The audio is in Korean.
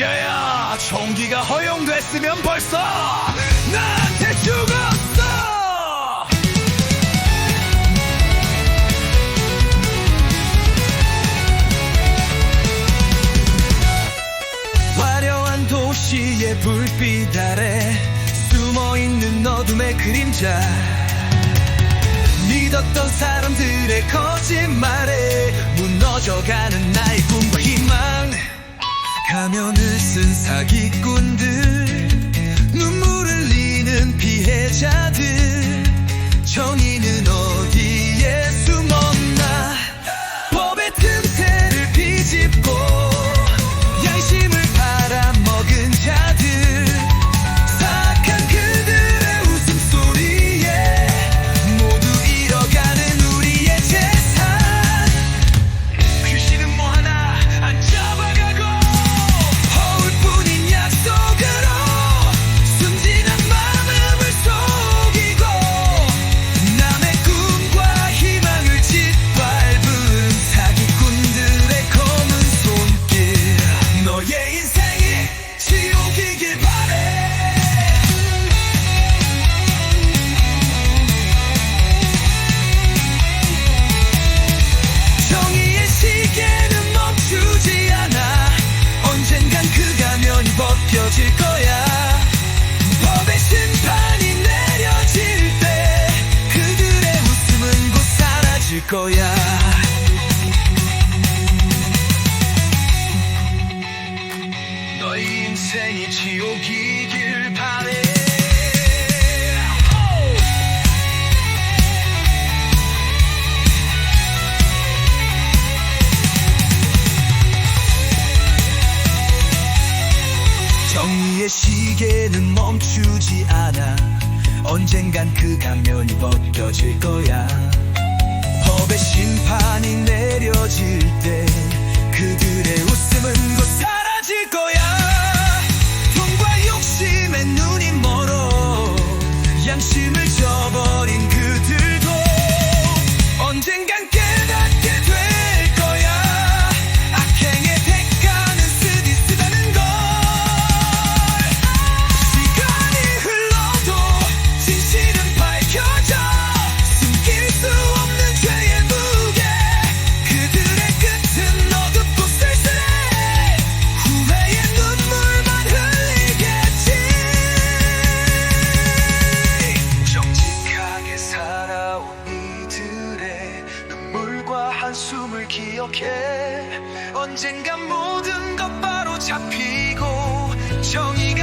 야야 총기가 허용됐으면 벌써 나한테 죽었어! 화려한 도시의 불빛 아래 숨어있는 어둠의 그림자. 믿었던 사람들의 거짓말에 무너져가는 나의 가면을 쓴 사기꾼들 거야. 너의 인생이 지옥이길 바래. 정의의 시계는 멈추지 않아. 언젠간 그 가면이 벗겨질 거야 심판이 내려질 때 그들의 웃음은 곧 사라질 거야. 돈과 욕심에 눈이 멀어 양심을 저버린 그들 한숨을 기억해. 언젠가 모든 것 바로 잡히고 정의가